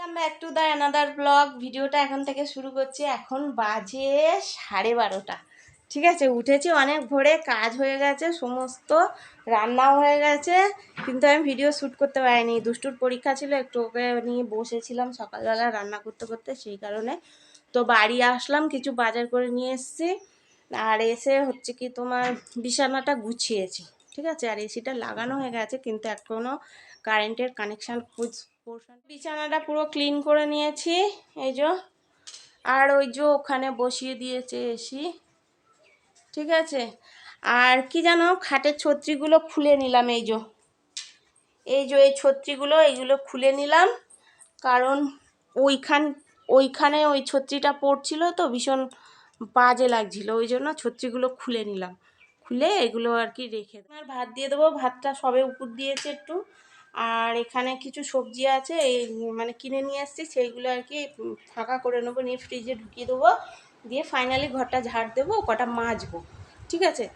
Come back to the another blog ভিডিওটা এখন থেকে শুরু করছি। এখন বাজে সাড়ে বারোটা। ঠিক আছে, উঠেছি অনেক ভোরে, কাজ হয়ে গেছে, সমস্ত রান্নাও হয়ে গেছে। কিন্তু আমি ভিডিও শ্যুট করতে পারিনি। দুষ্টুর পরীক্ষা ছিল, একটু ওকে নিয়ে বসেছিলাম সকালবেলা রান্না করতে করতে, সেই কারণে। তো বাড়ি আসলাম, কিছু বাজার করে নিয়ে এসেছি। আর এসে হচ্ছে কি তোমার বিছানাটা গুছিয়েছি। ঠিক আছে, আর এসিটা লাগানো হয়ে গেছে, কিন্তু এখনও কারেন্টের কানেকশান খোঁজ বিছানাটা পুরো ক্লিন করে নিয়েছি, এই যে। আর ওই যে ওখানে বসিয়ে দিয়েছে এসি ঠিক আছে? আর কি জানো, খাটের ছত্রিগুলো খুলে নিলাম, এই যে। এই যে এই ছত্রিগুলো, এইগুলো খুলে নিলাম। কারণ ওইখান, ওইখানে ওই ছত্রিটা পড়ছিল তো, ভীষণ বাজে লাগছিল। ওই জন্য ছত্রিগুলো খুলে নিলাম। খুলে এগুলো আর কি রেখে আর ভাত দিয়ে দেবো, ভাতটা সবে উপর দিয়েছে একটু। আর এখানে কিছু সবজি আছে, এই মানে কিনে নিয়ে আসছি, সেইগুলো আর কি ফাঁকা করে নেব, নিয়ে ফ্রিজে ঢুকিয়ে দেবো, দিয়ে ফাইনালি ঘরটা ঝাড় দেবো, কটা মাজবো, ঠিক আছে?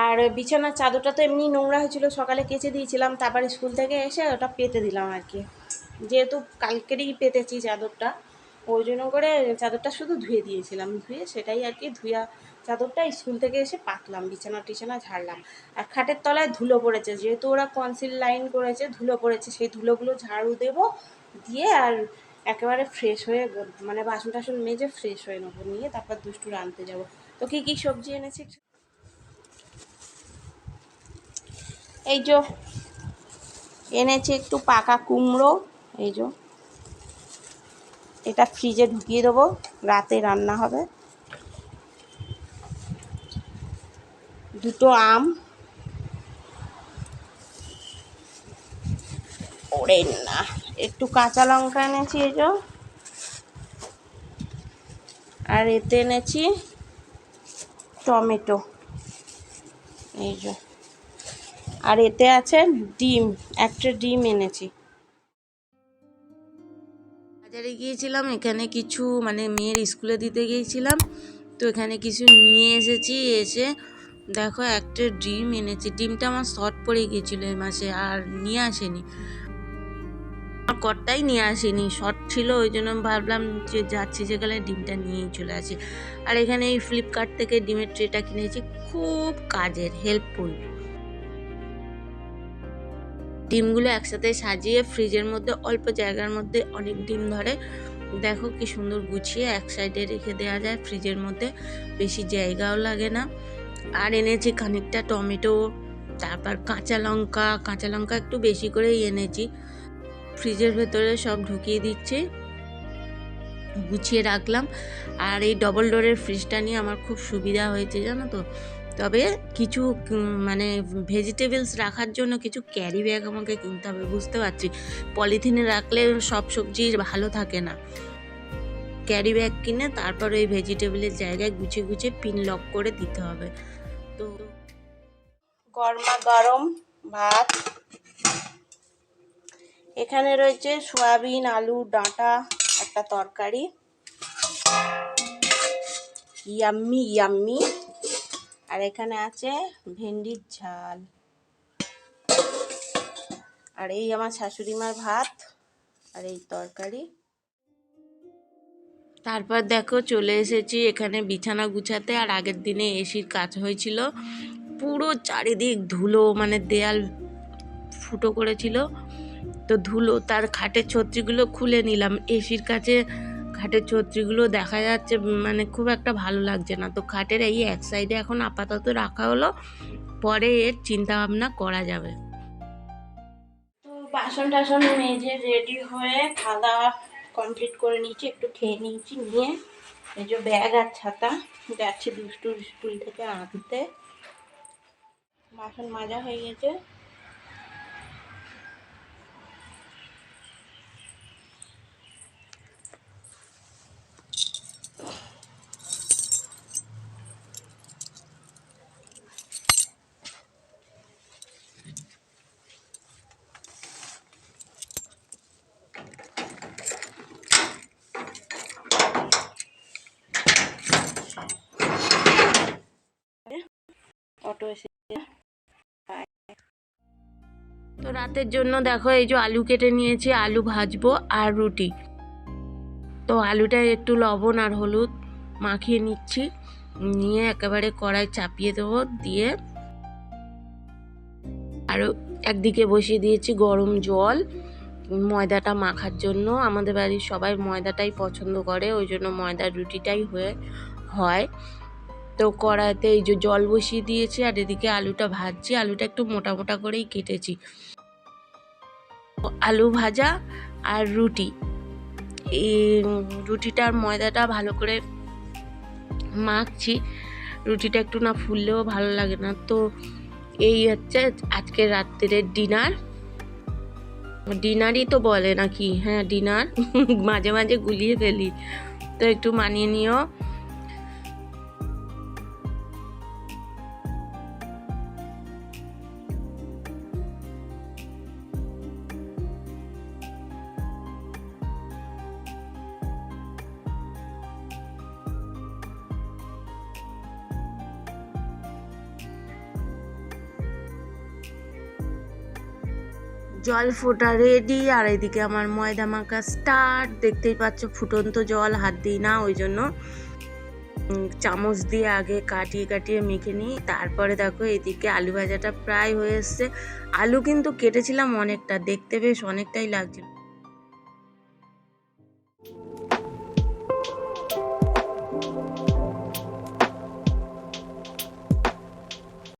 আর বিছানার চাদরটা তো এমনি নোংরা হয়েছিল, সকালে কেচে দিয়েছিলাম, তারপর স্কুল থেকে এসে ওটা পেতে দিলাম আর কি। যেহেতু কালকেরই পেতেছি চাদরটা ওই জন্য করে চাদরটা শুধু ধুয়ে দিয়েছিলাম। ধুয়ে সেটাই আর কি ধুয়া চাদরটা স্কুল থেকে এসে পাতলাম, বিছানা টিছানা ঝাড়লাম। আর খাটের তলায় ধুলো পড়েছে, যেহেতু ওরা কনসিল লাইন করেছে, ধুলো পড়েছে, সেই ধুলোগুলো ঝাড়ু দেবো দিয়ে আর একেবারে ফ্রেশ হয়ে মানে বাসন টাসন মেজে ফ্রেশ হয়ে নেব, নিয়ে তারপর দুষ্টু আনতে যাব। তো কী কী সবজি এনেছি? এই যে এনেছি একটু পাকা কুমড়ো, এই যে। এটা ফ্রিজে ঢুকিয়ে দেবো, রাতে রান্না হবে। দুটো আম। না, একটু কাঁচা লঙ্কা এনেছি এই আর এতে এনেছি টমেটো। এই আর এতে আছে ডিম, একটা ডিম এনেছি। বাজারে গিয়েছিলাম, এখানে কিছু মানে মেয়ের স্কুলে দিতে গিয়েছিলাম। তো এখানে কিছু নিয়ে এসেছি, এসে দেখো একটা ডিম এনেছি। ডিমটা আমার শর্ট পড়ে গিয়েছিল এই মাসে, আর নিয়ে আসেনি। আমার কর্তাই নিয়ে আসেনি, শর্ট ছিল, ওই জন্য ভাবলাম যে যাচ্ছি যেখানে ডিমটা নিয়েই চলে আসি। আর এখানে এই ফ্লিপকার্ট থেকে ডিমের ট্রেটা কিনেছি, খুব কাজের হেল্পফুল ডিমগুলো একসাথে সাজিয়ে ফ্রিজের মধ্যে, অল্প জায়গার মধ্যে অনেক ডিম ধরে। দেখো কি সুন্দর গুছিয়ে এক সাইডে রেখে দেওয়া যায়, ফ্রিজের মধ্যে বেশি জায়গাও লাগে না। আর এনেছি খানিকটা টমেটো, তারপর কাঁচা লঙ্কা কাঁচা লঙ্কা একটু বেশি করেই এনেছি। ফ্রিজের ভেতরে সব ঢুকিয়ে দিচ্ছি, গুছিয়ে রাখলাম। আর এই ডবল ডোরের ফ্রিজটা নিয়ে আমার খুব সুবিধা হয়েছে, জানো তো? তবে কিছু মানে ভেজিটেবলস রাখার জন্য কিছু ক্যারি ব্যাগ আমাকে কিনতে হবে, বুঝতে পারছি। পলিথিনে রাখলে সব সবজি ভালো থাকে না। ক্যারি ব্যাগ কিনে তারপর ওই ভেজিটেবলের জায়গায় গুছিয়ে গুছিয়ে পিন লক করে দিতে হবে। তো গরমা গরম ভাত। এখানে রয়েছে সয়াবিন, আলু, ডাঁটা, একটা তরকারি। ইয়াম্মি ইয়াম্মি আর এখানে আছে ভেন্ডির ঝাল। আর এই আমার শাশুড়ি মার ভাত আর এই তরকারি। তারপর দেখো চলে এসেছি এখানে বিছানা গুছাতে আর আগের দিনে এসির কাজ হয়েছিল। পুরো চারিদিক ধুলো মানে দেয়াল ফুটো করেছিল। তো ধুলো তার খাটের ছত্রিগুলো খুলে নিলাম। এসির কাছে খাটের ছত্রিগুলো দেখা যাচ্ছে মানে খুব একটা ভালো লাগছে না। তো খাটের এই এক সাইডে এখন আপাতত রাখা হলো, পরে এর চিন্তা ভাবনা করা যাবে। বাসন টাসন মেজে রেডি হয়ে খাওয়া কমপ্লিট করে নিয়েছি, একটু খেয়ে নিয়েছি, নিয়ে এই যে ব্যাগ আর ছাতা যাচ্ছি দুষ্টু স্কুল থেকে আনতে। বাসন মাজা হয়ে গেছে অটো এসে তো রাতের জন্য দেখো এই যে আলু কেটে নিয়েছি, আলু ভাজবো আর রুটি। তো আলুটা একটু লবণ আর হলুদ মাখিয়ে নিচ্ছি, নিয়ে একেবারে কড়াই চাপিয়ে দেবো দিয়ে আর একদিকে বসিয়ে দিয়েছি গরম জল, ময়দাটা মাখার জন্য। আমাদের বাড়ির সবাই ময়দাটাই পছন্দ করে, ওই জন্য ময়দার রুটিটাই হয়ে, হয়। তো কড়াইতে এই যে জল বসিয়ে দিয়েছি আর এদিকে আলুটা ভাজছি। আলুটা একটু মোটা মোটা করেই কেটেছি। আলু ভাজা আর রুটি। এই রুটিটার ময়দাটা ভালো করে মাখছি। রুটিটা একটু না ফুললেও ভালো লাগে না। তো এই হচ্ছে আজকে রাত্রের ডিনার। ডিনারই তো বলে নাকি? হ্যাঁ ডিনার। মাঝে মাঝে গুলিয়ে ফেলি। তো একটু মানিয়ে নিও। জল ফোটা রেডি আর এদিকে আমার ময়দা মাখা স্টার্ট দেখতেই পাচ্ছ ফুটন্ত জল, হাত দিই না, ওই জন্য চামচ দিয়ে আগে কাটিয়ে কাটিয়ে মেখে নিই। তারপরে দেখো এদিকে আলু ভাজাটা প্রায় হয়ে এসছে। আলু কিন্তু কেটেছিলাম অনেকটা, দেখতে বেশ অনেকটাই লাগছিল।